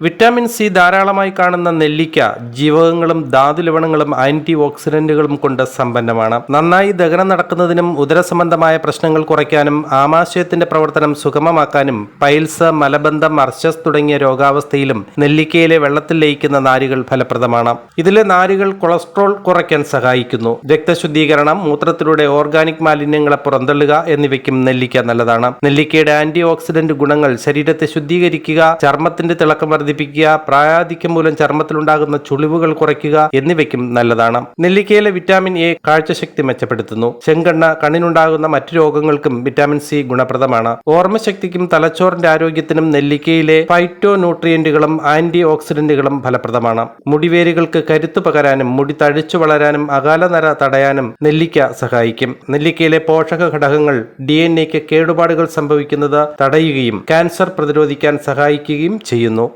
Vitamin C ധാരാളമായി കാണുന്ന നെല്ലിക്ക ജീവകങ്ങളും ധാതുലവണങ്ങളും ആന്റി ഓക്സിഡന്റുകളും കൊണ്ട് സമ്പന്നമാണ്. നന്നായി ദഹനം നടക്കുന്നതിനും ഉദരസംബന്ധമായ പ്രശ്നങ്ങൾ കുറയ്ക്കാനും ആമാശയത്തിന്റെ പ്രവർത്തനം സുഗമമാക്കാനും പൈൽസ് മലബന്ധം അർശസ് തുടങ്ങിയ രോഗാവസ്ഥയിലും നെല്ലിക്കയിലെ വെള്ളത്തിൽ ലയിക്കുന്ന നാരുകൾ ഫലപ്രദമാണ്. ഇതിലെ നാരുകൾ കൊളസ്ട്രോൾ കുറയ്ക്കാൻ സഹായിക്കുന്നു. രക്തശുദ്ധീകരണം മൂത്രത്തിലൂടെ ഓർഗാനിക് മാലിന്യങ്ങളെ പുറന്തള്ളുക എന്നിവയ്ക്കും നെല്ലിക്ക നല്ലതാണ്. നെല്ലിക്കയുടെ ആന്റി ഓക്സിഡന്റ് ഗുണങ്ങൾ ശരീരത്തെ ശുദ്ധീകരിക്കുക ചർമ്മത്തിന്റെ തിളക്കം വർദ്ധിപ്പിക്കുക പ്രായാധിക്യം മൂലം ചർമ്മത്തിലുണ്ടാകുന്ന ചുളിവുകൾ കുറയ്ക്കുക എന്നിവയ്ക്കും നല്ലതാണ്. നെല്ലിക്കയിലെ വിറ്റാമിൻ എ കാഴ്ചശക്തി മെച്ചപ്പെടുത്തുന്നു. ചെങ്കണ്ണ കണ്ണിനുണ്ടാകുന്ന മറ്റു രോഗങ്ങൾക്കും വിറ്റാമിൻ സി ഗുണപ്രദമാണ്. ഓർമ്മശക്തിക്കും തലച്ചോറിന്റെ ആരോഗ്യത്തിനും നെല്ലിക്കയിലെ ഫൈറ്റോ ന്യൂട്രിയന്റുകളും ആന്റി ഓക്സിഡന്റുകളും ഫലപ്രദമാണ്. മുടിവേരുകൾക്ക് കരുത്തു പകരാനും മുടി തഴിച്ചു വളരാനും അകാലനര തടയാനും നെല്ലിക്ക സഹായിക്കും. നെല്ലിക്കയിലെ പോഷക ഘടകങ്ങൾ ഡി എൻ എക്ക് കേടുപാടുകൾ സംഭവിക്കുന്നത് തടയുകയും ക്യാൻസർ പ്രതിരോധിക്കാൻ സഹായിക്കുകയും ചെയ്യുന്നു.